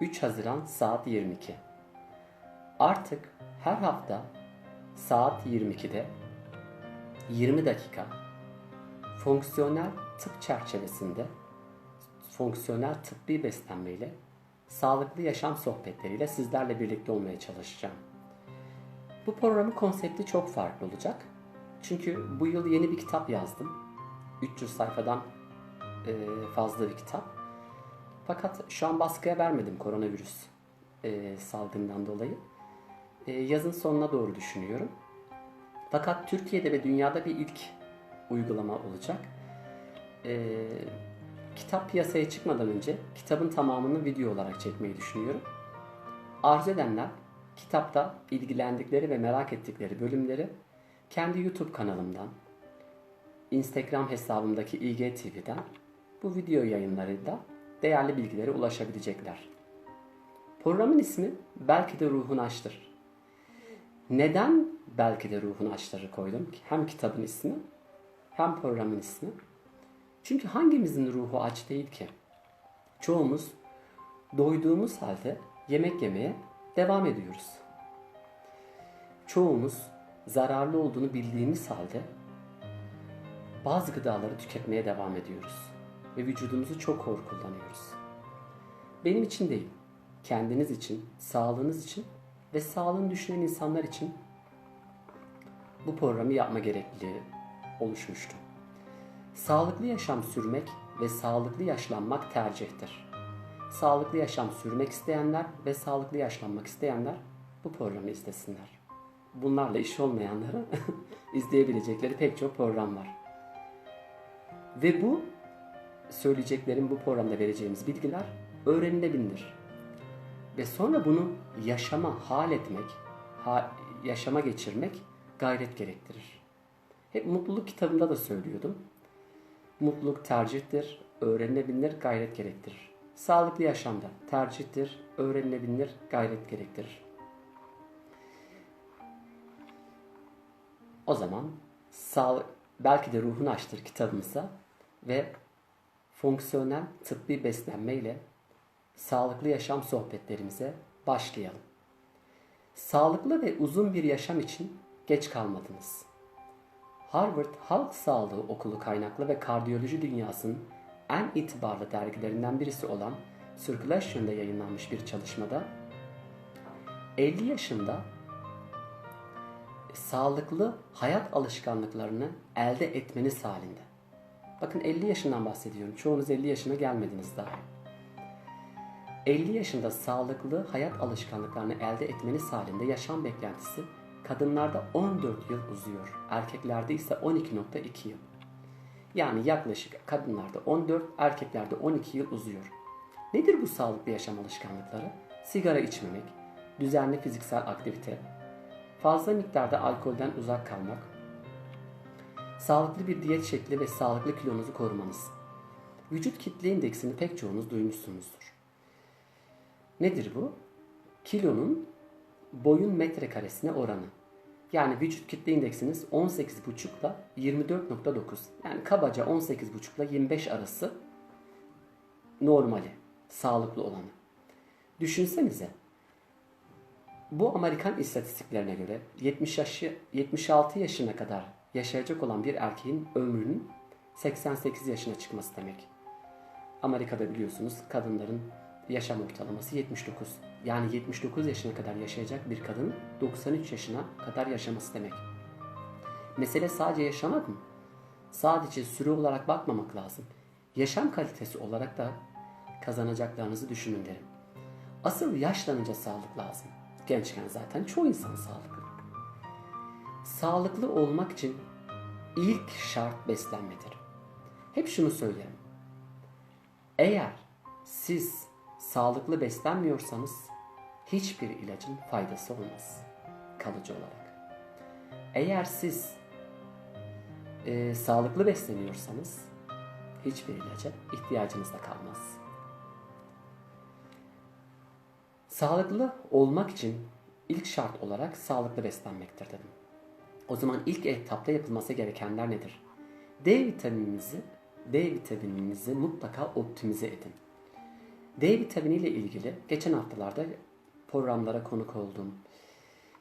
3 Haziran saat 22. Artık her hafta saat 22'de 20 dakika fonksiyonel tıp çerçevesinde fonksiyonel tıbbi beslenmeyle sağlıklı yaşam sohbetleriyle sizlerle birlikte olmaya çalışacağım. Bu programın konsepti çok farklı olacak. Çünkü bu yıl yeni bir kitap yazdım. 300 sayfadan fazla bir kitap. Fakat şu an baskıya vermedim koronavirüs e, salgından dolayı. E, yazın sonuna doğru düşünüyorum. Fakat Türkiye'de ve dünyada bir ilk uygulama olacak. E, kitap piyasaya çıkmadan önce kitabın tamamını video olarak çekmeyi düşünüyorum. Arzu edenler kitapta ilgilendikleri ve merak ettikleri bölümleri kendi YouTube kanalımdan, Instagram hesabımdaki IGTV'den bu video yayınlarıyla değerli bilgilere ulaşabilecekler. Programın ismi Belki de Ruhun Açtır. Neden Belki de Ruhun Açtır'ı koydum? Hem kitabın ismi hem programın ismi. Çünkü hangimizin ruhu aç değil ki? Çoğumuz doyduğumuz halde yemek yemeye devam ediyoruz. Çoğumuz zararlı olduğunu bildiğimiz halde bazı gıdaları tüketmeye devam ediyoruz ve vücudumuzu çok hor kullanıyoruz. Benim için değil, kendiniz için, sağlığınız için ve sağlığını düşünen insanlar için bu programı yapma gerekliliği oluşmuştu. Sağlıklı yaşam sürmek ve sağlıklı yaşlanmak tercihtir. Sağlıklı yaşam sürmek isteyenler ve sağlıklı yaşlanmak isteyenler bu programı izlesinler. Bunlarla iş olmayanlara izleyebilecekleri pek çok program var. Ve bu söyleyeceklerim bu programda vereceğimiz bilgiler öğrenilebilir. Ve sonra bunu yaşama hal etmek, ha, yaşama geçirmek gayret gerektirir. Hep mutluluk kitabında da söylüyordum. Mutluluk tercihtir, öğrenilebilir, gayret gerektirir. Sağlıklı yaşamda tercihtir, öğrenilebilir, gayret gerektirir. O zaman sağlık, belki de ruhunu açtır kitabımıza ve fonksiyonel tıbbi beslenme ile sağlıklı yaşam sohbetlerimize başlayalım. Sağlıklı ve uzun bir yaşam için geç kalmadınız. Harvard Halk Sağlığı Okulu kaynaklı ve kardiyoloji dünyasının en itibarlı dergilerinden birisi olan Circulation'da yayınlanmış bir çalışmada 50 yaşında sağlıklı hayat alışkanlıklarını elde etmeniz halinde. Bakın 50 yaşından bahsediyorum. Çoğunuz 50 yaşına gelmediniz daha. 50 yaşında sağlıklı hayat alışkanlıklarını elde etmeniz halinde yaşam beklentisi kadınlarda 14 yıl uzuyor. Erkeklerde ise 12.2 yıl. Yani yaklaşık kadınlarda 14, erkeklerde 12 yıl uzuyor. Nedir bu sağlıklı yaşam alışkanlıkları? Sigara içmemek, düzenli fiziksel aktivite, fazla miktarda alkolden uzak kalmak, sağlıklı bir diyet şekli ve sağlıklı kilonuzu korumanız. Vücut kitle indeksini pek çoğunuz duymuşsunuzdur. Nedir bu? Kilonun boyun metrekaresine oranı. Yani vücut kitle indeksiniz 18,5 ile 24,9. Yani kabaca 18,5 ile 25 arası normali, sağlıklı olanı. Düşünsenize. Bu Amerikan istatistiklerine göre 70 yaşı, 76 yaşına kadar yaşayacak olan bir erkeğin ömrünün 88 yaşına çıkması demek. Amerika'da biliyorsunuz kadınların yaşam ortalaması 79. Yani 79 yaşına kadar yaşayacak bir kadın 93 yaşına kadar yaşaması demek. Mesele sadece yaşamak mı? Sadece süre olarak bakmamak lazım. Yaşam kalitesi olarak da kazanacaklarınızı düşünün derim. Asıl yaşlanınca sağlık lazım. Gençken zaten çoğu insan sağlıklı. Sağlıklı olmak için ilk şart beslenmedir. Hep şunu söylerim. Eğer siz sağlıklı beslenmiyorsanız hiçbir ilacın faydası olmaz kalıcı olarak. Eğer siz e, sağlıklı besleniyorsanız hiçbir ilaca ihtiyacınız da kalmaz. Sağlıklı olmak için ilk şart olarak sağlıklı beslenmektir dedim. O zaman ilk etapta yapılması gerekenler nedir? D vitamininizi D vitamininizi mutlaka optimize edin. D vitamini ile ilgili geçen haftalarda programlara konuk oldum.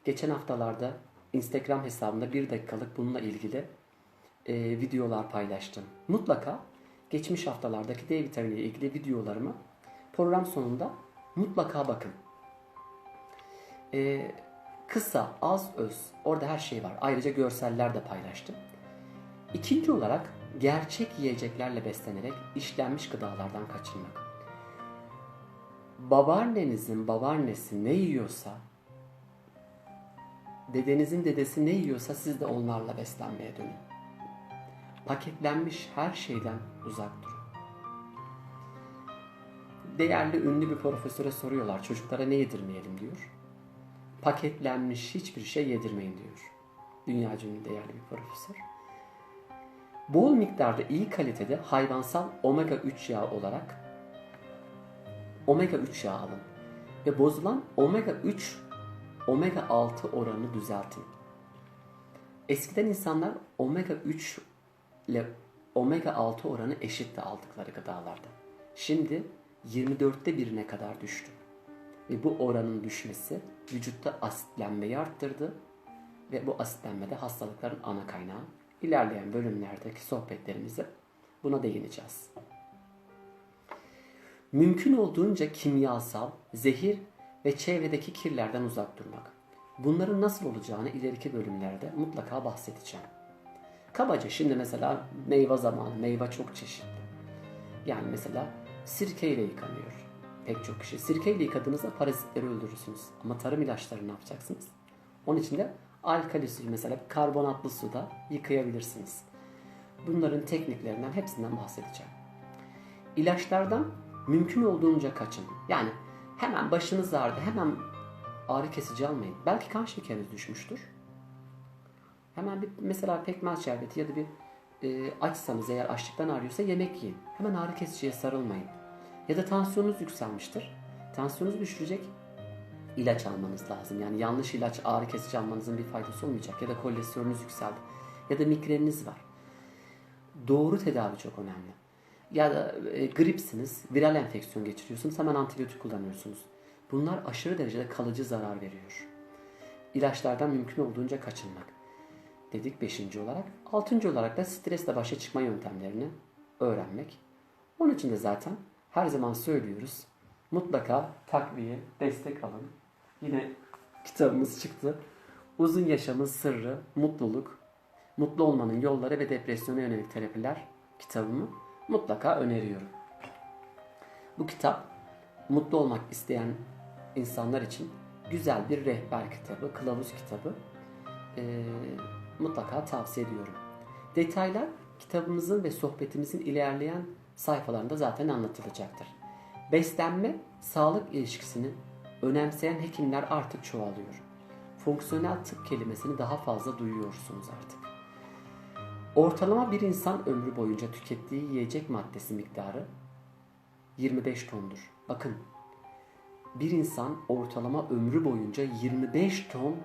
Geçen haftalarda Instagram hesabımda bir dakikalık bununla ilgili e, videolar paylaştım. Mutlaka geçmiş haftalardaki D vitamini ile ilgili videolarımı program sonunda mutlaka bakın. E, kısa, az, öz. Orada her şey var. Ayrıca görseller de paylaştım. İkinci olarak gerçek yiyeceklerle beslenerek işlenmiş gıdalardan kaçınmak. Babaannenizin babaannesi ne yiyorsa, dedenizin dedesi ne yiyorsa siz de onlarla beslenmeye dönün. Paketlenmiş her şeyden uzak durun. Değerli ünlü bir profesöre soruyorlar çocuklara ne yedirmeyelim diyor. Paketlenmiş hiçbir şey yedirmeyin diyor. Dünya ünlü değerli bir profesör. Bol miktarda iyi kalitede hayvansal omega 3 yağ olarak omega 3 yağ alın ve bozulan omega 3 omega 6 oranını düzeltin. Eskiden insanlar omega 3 ile omega 6 oranı eşitti aldıkları gıdalarda. Şimdi 24'te birine kadar düştü. Ve bu oranın düşmesi vücutta asitlenmeyi arttırdı ve bu asitlenme de hastalıkların ana kaynağı. İlerleyen bölümlerdeki sohbetlerimizde buna değineceğiz. Mümkün olduğunca kimyasal, zehir ve çevredeki kirlerden uzak durmak. Bunların nasıl olacağını ileriki bölümlerde mutlaka bahsedeceğim. Kabaca şimdi mesela meyve zamanı, meyve çok çeşitli. Yani mesela sirkeyle yıkanıyor pek çok kişi. Sirkeyle yıkadığınızda parazitleri öldürürsünüz. Ama tarım ilaçları ne yapacaksınız? Onun için de alkali suyu mesela karbonatlı suda yıkayabilirsiniz. Bunların tekniklerinden hepsinden bahsedeceğim. İlaçlardan mümkün olduğunca kaçın. Yani hemen başınız ağrıdı, hemen ağrı kesici almayın. Belki kan şekeriniz düşmüştür. Hemen bir mesela pekmez şerbeti ya da bir e, açsanız eğer açlıktan ağrıyorsa yemek yiyin. Hemen ağrı kesiciye sarılmayın. Ya da tansiyonunuz yükselmiştir. Tansiyonunuzu düşürecek ilaç almanız lazım. Yani yanlış ilaç ağrı kesici almanızın bir faydası olmayacak. Ya da kolesterolünüz yükseldi. Ya da migreniniz var. Doğru tedavi çok önemli. Ya da e, gripsiniz, viral enfeksiyon geçiriyorsunuz, hemen antibiyotik kullanıyorsunuz. Bunlar aşırı derecede kalıcı zarar veriyor. İlaçlardan mümkün olduğunca kaçınmak. Dedik beşinci olarak. Altıncı olarak da stresle başa çıkma yöntemlerini öğrenmek. Onun için de zaten her zaman söylüyoruz. Mutlaka takviye, destek alın. Yine kitabımız çıktı. Uzun yaşamın sırrı, mutluluk, mutlu olmanın yolları ve depresyona yönelik terapiler kitabımı mutlaka öneriyorum. Bu kitap mutlu olmak isteyen insanlar için güzel bir rehber kitabı, kılavuz kitabı. Ee, mutlaka tavsiye ediyorum. Detaylar kitabımızın ve sohbetimizin ilerleyen sayfalarında zaten anlatılacaktır. Beslenme, sağlık ilişkisini önemseyen hekimler artık çoğalıyor. Fonksiyonel tıp kelimesini daha fazla duyuyorsunuz artık. Ortalama bir insan ömrü boyunca tükettiği yiyecek maddesi miktarı 25 tondur. Bakın bir insan ortalama ömrü boyunca 25 ton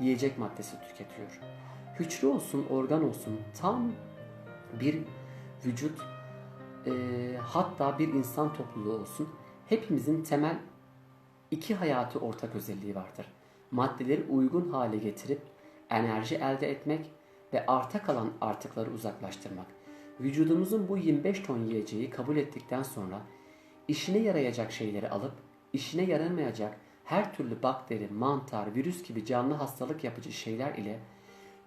yiyecek maddesi tüketiyor. Hücre olsun, organ olsun tam bir vücut e, hatta bir insan topluluğu olsun hepimizin temel iki hayatı ortak özelliği vardır. Maddeleri uygun hale getirip enerji elde etmek ve arta kalan artıkları uzaklaştırmak. Vücudumuzun bu 25 ton yiyeceği kabul ettikten sonra işine yarayacak şeyleri alıp işine yaramayacak her türlü bakteri, mantar, virüs gibi canlı hastalık yapıcı şeyler ile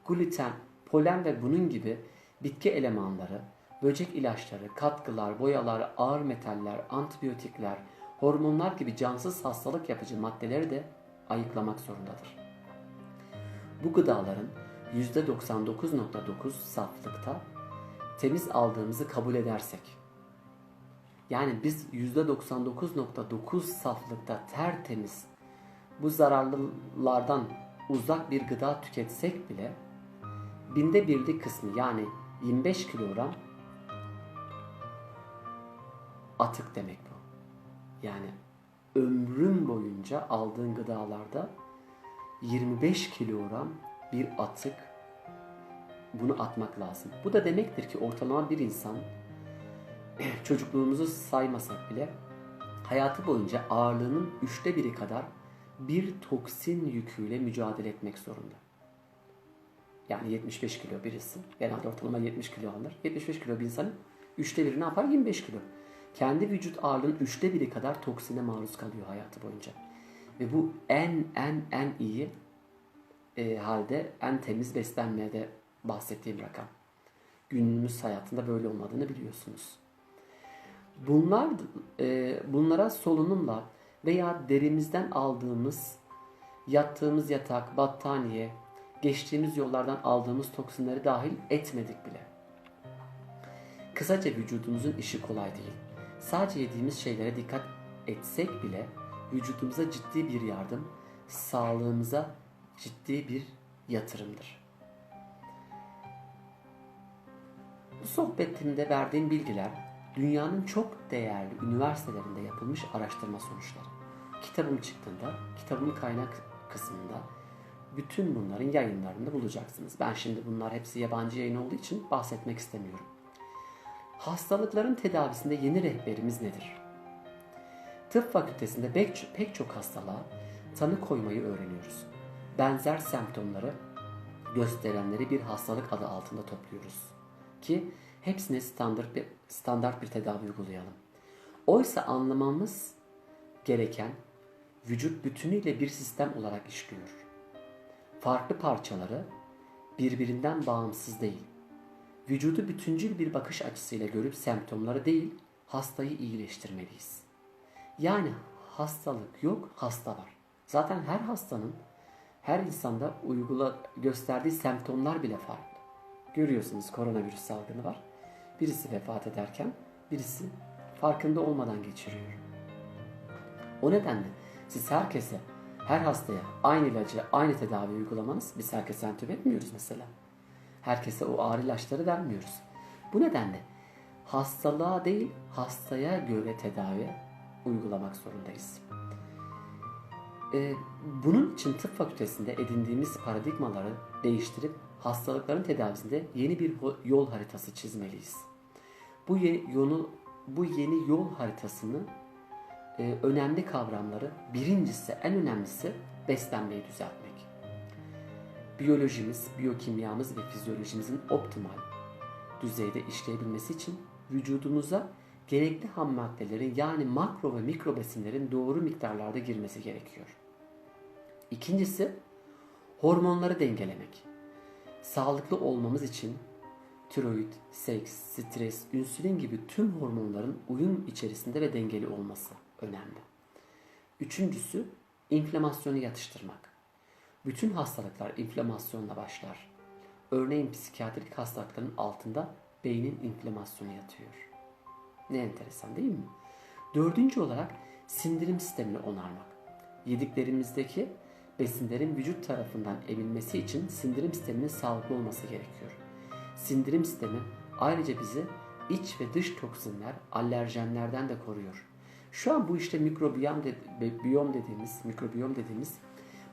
gluten, polen ve bunun gibi bitki elemanları, böcek ilaçları, katkılar, boyalar, ağır metaller, antibiyotikler, hormonlar gibi cansız hastalık yapıcı maddeleri de ayıklamak zorundadır. Bu gıdaların %99.9 saflıkta temiz aldığımızı kabul edersek yani biz %99.9 saflıkta tertemiz bu zararlılardan uzak bir gıda tüketsek bile binde birlik kısmı yani 25 kilogram atık demek bu. Yani ömrüm boyunca aldığın gıdalarda 25 kilogram bir atık bunu atmak lazım. Bu da demektir ki ortalama bir insan çocukluğumuzu saymasak bile hayatı boyunca ağırlığının üçte biri kadar bir toksin yüküyle mücadele etmek zorunda. Yani 75 kilo birisi. Genelde ortalama 70 kilo alır. 75 kilo bir insanın üçte biri ne yapar? 25 kilo. Kendi vücut ağırlığının üçte biri kadar toksine maruz kalıyor hayatı boyunca. Ve bu en en en iyi e, halde en temiz beslenmeye de bahsettiğim rakam. Günümüz hayatında böyle olmadığını biliyorsunuz. Bunlar e, bunlara solunumla veya derimizden aldığımız yattığımız yatak, battaniye, geçtiğimiz yollardan aldığımız toksinleri dahil etmedik bile. Kısaca vücudumuzun işi kolay değil. Sadece yediğimiz şeylere dikkat etsek bile vücudumuza ciddi bir yardım, sağlığımıza ciddi bir yatırımdır. Bu sohbetimde verdiğim bilgiler dünyanın çok değerli üniversitelerinde yapılmış araştırma sonuçları. Kitabım çıktığında, kitabımın kaynak kısmında bütün bunların yayınlarında bulacaksınız. Ben şimdi bunlar hepsi yabancı yayın olduğu için bahsetmek istemiyorum. Hastalıkların tedavisinde yeni rehberimiz nedir? Tıp fakültesinde pek, çok hastalığa tanı koymayı öğreniyoruz. Benzer semptomları gösterenleri bir hastalık adı altında topluyoruz. Ki hepsine standart bir, standart bir tedavi uygulayalım. Oysa anlamamız gereken vücut bütünüyle bir sistem olarak işliyor. Farklı parçaları birbirinden bağımsız değil. Vücudu bütüncül bir bakış açısıyla görüp semptomları değil, hastayı iyileştirmeliyiz. Yani hastalık yok, hasta var. Zaten her hastanın her insanda uygula gösterdiği semptomlar bile farklı. Görüyorsunuz koronavirüs salgını var. Birisi vefat ederken birisi farkında olmadan geçiriyor. O nedenle siz herkese, her hastaya aynı ilacı, aynı tedavi uygulamanız, biz herkese entübe etmiyoruz mesela. Herkese o ağrı ilaçları vermiyoruz. Bu nedenle hastalığa değil, hastaya göre tedavi uygulamak zorundayız. Ee, bunun için tıp fakültesinde edindiğimiz paradigmaları değiştirip hastalıkların tedavisinde yeni bir yol haritası çizmeliyiz. Bu yolu, bu yeni yol haritasını e, önemli kavramları birincisi, en önemlisi beslenmeyi düzeltmek. Biyolojimiz, biyokimyamız ve fizyolojimizin optimal düzeyde işleyebilmesi için vücudumuza gerekli ham maddelerin yani makro ve mikro besinlerin doğru miktarlarda girmesi gerekiyor. İkincisi hormonları dengelemek. Sağlıklı olmamız için tiroid, seks, stres, insülin gibi tüm hormonların uyum içerisinde ve dengeli olması önemli. Üçüncüsü inflamasyonu yatıştırmak. Bütün hastalıklar inflamasyonla başlar. Örneğin psikiyatrik hastalıkların altında beynin inflamasyonu yatıyor. Ne enteresan değil mi? Dördüncü olarak sindirim sistemini onarmak. Yediklerimizdeki besinlerin vücut tarafından emilmesi için sindirim sisteminin sağlıklı olması gerekiyor. Sindirim sistemi ayrıca bizi iç ve dış toksinler, alerjenlerden de koruyor. Şu an bu işte mikrobiyom, de, biyom dediğimiz, mikrobiyom dediğimiz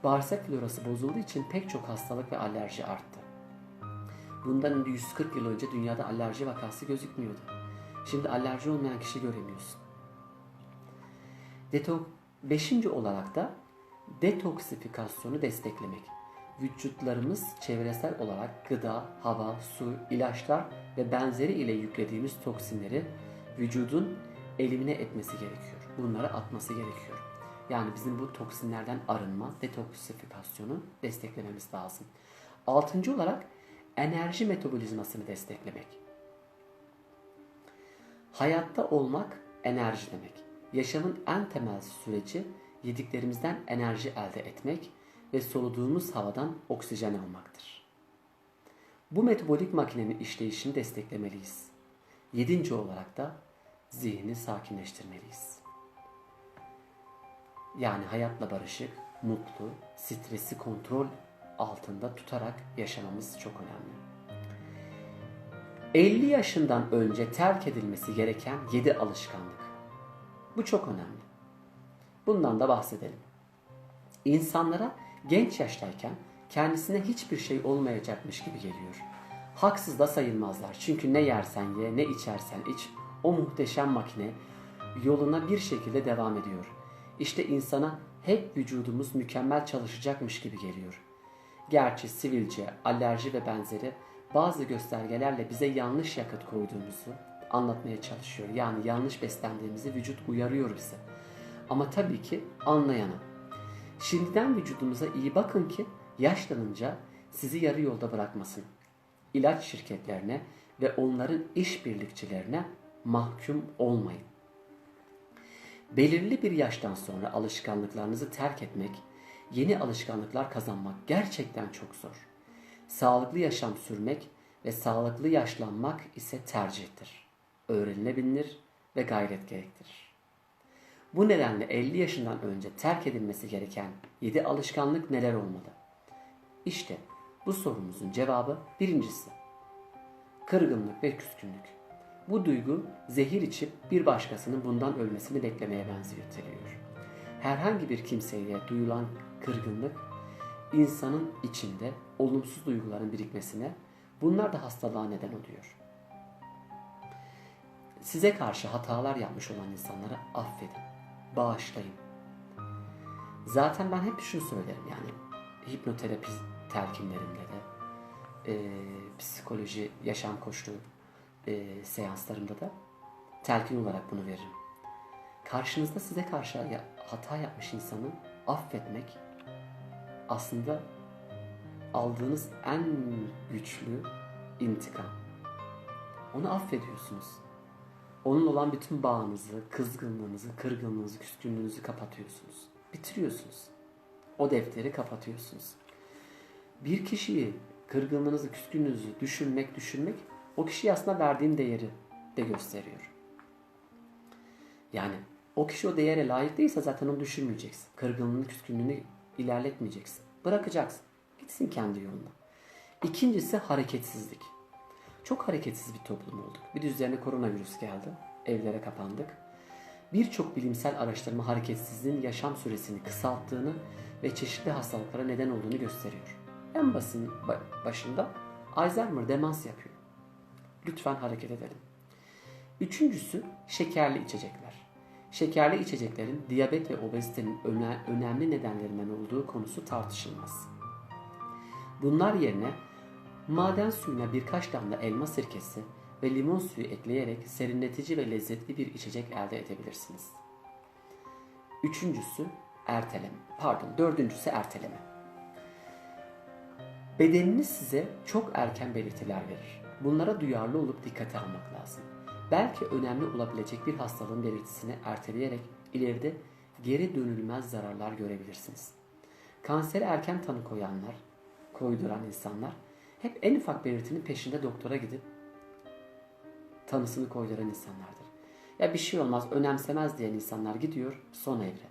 bağırsak florası bozulduğu için pek çok hastalık ve alerji arttı. Bundan 140 yıl önce dünyada alerji vakası gözükmüyordu. Şimdi alerji olmayan kişi göremiyorsun. Detok beşinci olarak da detoksifikasyonu desteklemek. Vücutlarımız çevresel olarak gıda, hava, su, ilaçlar ve benzeri ile yüklediğimiz toksinleri vücudun elimine etmesi gerekiyor. Bunları atması gerekiyor. Yani bizim bu toksinlerden arınma, detoksifikasyonu desteklememiz lazım. Altıncı olarak enerji metabolizmasını desteklemek. Hayatta olmak enerji demek. Yaşamın en temel süreci yediklerimizden enerji elde etmek ve soluduğumuz havadan oksijen almaktır. Bu metabolik makinenin işleyişini desteklemeliyiz. Yedinci olarak da zihni sakinleştirmeliyiz. Yani hayatla barışık, mutlu, stresi kontrol altında tutarak yaşamamız çok önemli. 50 yaşından önce terk edilmesi gereken 7 alışkanlık. Bu çok önemli. Bundan da bahsedelim. İnsanlara genç yaştayken kendisine hiçbir şey olmayacakmış gibi geliyor. Haksız da sayılmazlar. Çünkü ne yersen ye, ne içersen iç, o muhteşem makine yoluna bir şekilde devam ediyor. İşte insana hep vücudumuz mükemmel çalışacakmış gibi geliyor. Gerçi sivilce, alerji ve benzeri bazı göstergelerle bize yanlış yakıt koyduğumuzu anlatmaya çalışıyor. Yani yanlış beslendiğimizi vücut uyarıyor bize. Ama tabii ki anlayana. Şimdiden vücudunuza iyi bakın ki yaşlanınca sizi yarı yolda bırakmasın. İlaç şirketlerine ve onların işbirlikçilerine mahkum olmayın. Belirli bir yaştan sonra alışkanlıklarınızı terk etmek, yeni alışkanlıklar kazanmak gerçekten çok zor. Sağlıklı yaşam sürmek ve sağlıklı yaşlanmak ise tercihtir. Öğrenilebilir ve gayret gerektirir. Bu nedenle 50 yaşından önce terk edilmesi gereken 7 alışkanlık neler olmalı? İşte bu sorumuzun cevabı birincisi. Kırgınlık ve küskünlük. Bu duygu zehir içip bir başkasının bundan ölmesini beklemeye benzetiyor. Herhangi bir kimseye duyulan kırgınlık insanın içinde olumsuz duyguların birikmesine, bunlar da hastalığa neden oluyor. Size karşı hatalar yapmış olan insanları affedin, bağışlayın. Zaten ben hep şunu söylerim yani hipnoterapi telkinlerimde de, e, psikoloji, yaşam koçluğu e, seanslarımda da telkin olarak bunu veririm. Karşınızda size karşı hata yapmış insanı affetmek aslında aldığınız en güçlü intikam. Onu affediyorsunuz. Onun olan bütün bağınızı, kızgınlığınızı, kırgınlığınızı, küskünlüğünüzü kapatıyorsunuz. Bitiriyorsunuz. O defteri kapatıyorsunuz. Bir kişiyi kırgınlığınızı, küskünlüğünüzü düşünmek, düşünmek o kişiye aslında verdiğin değeri de gösteriyor. Yani o kişi o değere layık değilse zaten onu düşünmeyeceksin. Kırgınlığını, küskünlüğünü ilerletmeyeceksin. Bırakacaksın. Gitsin kendi yoluna. İkincisi hareketsizlik. Çok hareketsiz bir toplum olduk. Bir de üzerine koronavirüs geldi. Evlere kapandık. Birçok bilimsel araştırma hareketsizliğin yaşam süresini kısalttığını ve çeşitli hastalıklara neden olduğunu gösteriyor. En basit başında Alzheimer demans yapıyor. Lütfen hareket edelim. Üçüncüsü şekerli içecekler. Şekerli içeceklerin diyabet ve obezitenin öne- önemli nedenlerinden olduğu konusu tartışılmaz. Bunlar yerine maden suyuna birkaç damla elma sirkesi ve limon suyu ekleyerek serinletici ve lezzetli bir içecek elde edebilirsiniz. Üçüncüsü erteleme. Pardon, dördüncüsü erteleme. Bedeniniz size çok erken belirtiler verir. Bunlara duyarlı olup dikkate almak lazım. Belki önemli olabilecek bir hastalığın belirtisini erteleyerek ileride geri dönülmez zararlar görebilirsiniz. Kansere erken tanı koyanlar, koyduran insanlar hep en ufak belirtinin peşinde doktora gidip tanısını koyduran insanlardır. Ya bir şey olmaz, önemsemez diyen insanlar gidiyor son evre.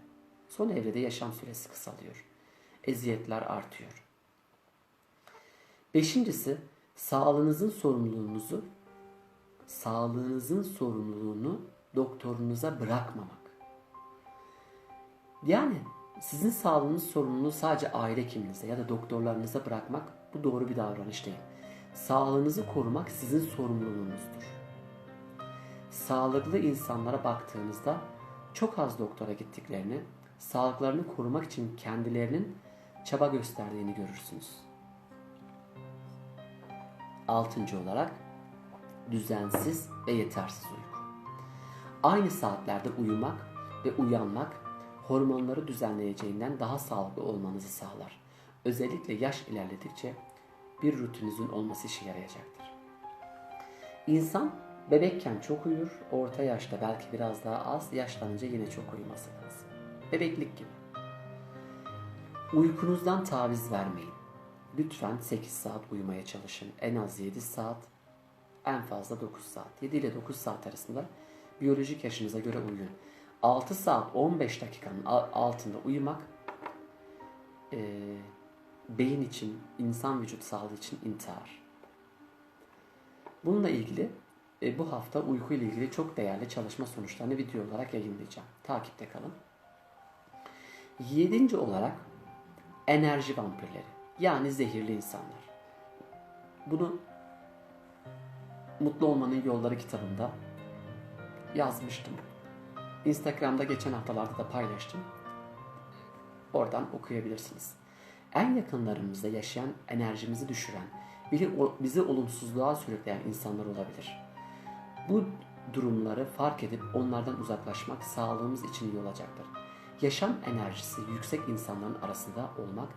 Son evrede yaşam süresi kısalıyor. Eziyetler artıyor. Beşincisi, sağlığınızın sorumluluğunuzu sağlığınızın sorumluluğunu doktorunuza bırakmamak. Yani sizin sağlığınız sorumluluğu sadece aile hekiminize ya da doktorlarınıza bırakmak bu doğru bir davranış değil. Sağlığınızı korumak sizin sorumluluğunuzdur. Sağlıklı insanlara baktığınızda çok az doktora gittiklerini, sağlıklarını korumak için kendilerinin çaba gösterdiğini görürsünüz. Altıncı olarak düzensiz ve yetersiz uyku. Aynı saatlerde uyumak ve uyanmak hormonları düzenleyeceğinden daha sağlıklı olmanızı sağlar. Özellikle yaş ilerledikçe bir rutinizin olması işe yarayacaktır. İnsan bebekken çok uyur, orta yaşta belki biraz daha az, yaşlanınca yine çok uyuması lazım. Bebeklik gibi. Uykunuzdan taviz vermeyin. Lütfen 8 saat uyumaya çalışın. En az 7 saat, en fazla 9 saat. 7 ile 9 saat arasında biyolojik yaşınıza göre uyuyun. 6 saat 15 dakikanın altında uyumak e, beyin için, insan vücut sağlığı için intihar. Bununla ilgili e, bu hafta uyku ile ilgili çok değerli çalışma sonuçlarını video olarak yayınlayacağım. Takipte kalın. Yedinci olarak enerji vampirleri. Yani zehirli insanlar. Bunu Mutlu Olmanın Yolları kitabında yazmıştım. Instagram'da geçen haftalarda da paylaştım. Oradan okuyabilirsiniz. En yakınlarımızda yaşayan, enerjimizi düşüren, bizi olumsuzluğa sürükleyen insanlar olabilir. Bu durumları fark edip onlardan uzaklaşmak sağlığımız için iyi olacaktır. Yaşam enerjisi yüksek insanların arasında olmak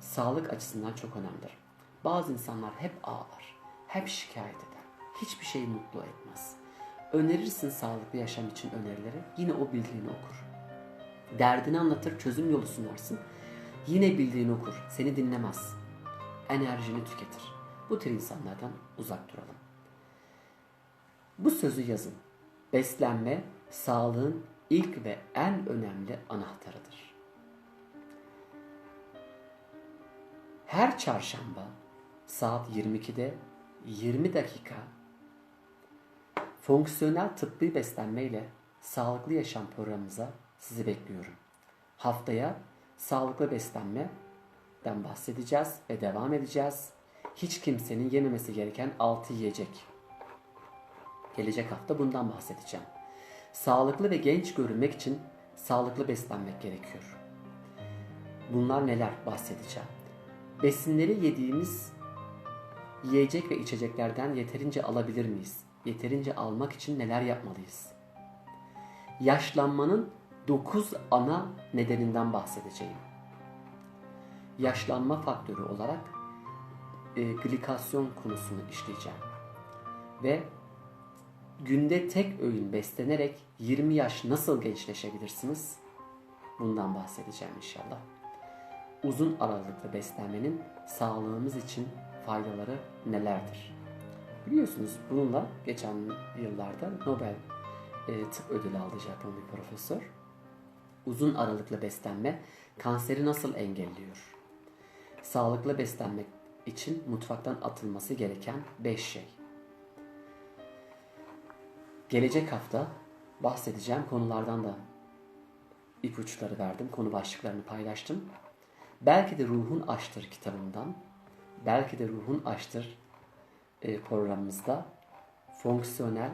sağlık açısından çok önemlidir. Bazı insanlar hep ağlar, hep şikayet eder. Hiçbir şey mutlu etmez. Önerirsin sağlıklı yaşam için önerileri, yine o bildiğini okur. Derdini anlatır, çözüm yolu sunarsın. Yine bildiğini okur, seni dinlemez. Enerjini tüketir. Bu tür insanlardan uzak duralım. Bu sözü yazın. Beslenme sağlığın ilk ve en önemli anahtarıdır. Her çarşamba saat 22'de 20 dakika fonksiyonel tıbbi beslenme ile sağlıklı yaşam programımıza sizi bekliyorum. Haftaya sağlıklı beslenmeden bahsedeceğiz ve devam edeceğiz. Hiç kimsenin yememesi gereken 6 yiyecek. Gelecek hafta bundan bahsedeceğim. Sağlıklı ve genç görünmek için sağlıklı beslenmek gerekiyor. Bunlar neler bahsedeceğim. Besinleri yediğimiz yiyecek ve içeceklerden yeterince alabilir miyiz? Yeterince almak için neler yapmalıyız? Yaşlanmanın 9 ana nedeninden bahsedeceğim. Yaşlanma faktörü olarak e, glikasyon konusunu işleyeceğim. Ve günde tek öğün beslenerek 20 yaş nasıl gençleşebilirsiniz? Bundan bahsedeceğim inşallah. Uzun aralıklı beslenmenin sağlığımız için faydaları nelerdir? Biliyorsunuz bununla geçen yıllarda Nobel e, tıp ödülü aldı Japon bir profesör. Uzun aralıklı beslenme kanseri nasıl engelliyor? Sağlıklı beslenmek için mutfaktan atılması gereken 5 şey. Gelecek hafta bahsedeceğim konulardan da ipuçları verdim. Konu başlıklarını paylaştım. Belki de Ruhun Aştır kitabından, belki de Ruhun Aştır e, programımızda fonksiyonel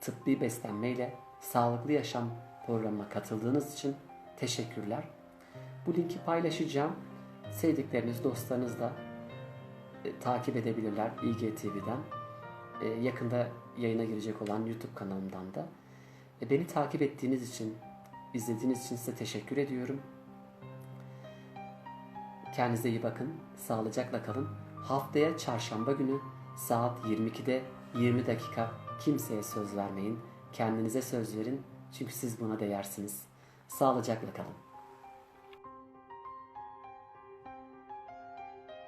tıbbi beslenmeyle sağlıklı yaşam programına katıldığınız için teşekkürler. Bu linki paylaşacağım. Sevdikleriniz, dostlarınız da e, takip edebilirler IGTV'den. E, yakında yayına girecek olan YouTube kanalımdan da. E, beni takip ettiğiniz için, izlediğiniz için size teşekkür ediyorum. Kendinize iyi bakın. Sağlıcakla kalın. Haftaya çarşamba günü saat 22'de 20 dakika kimseye söz vermeyin. Kendinize söz verin. Çünkü siz buna değersiniz. Sağlıcakla kalın.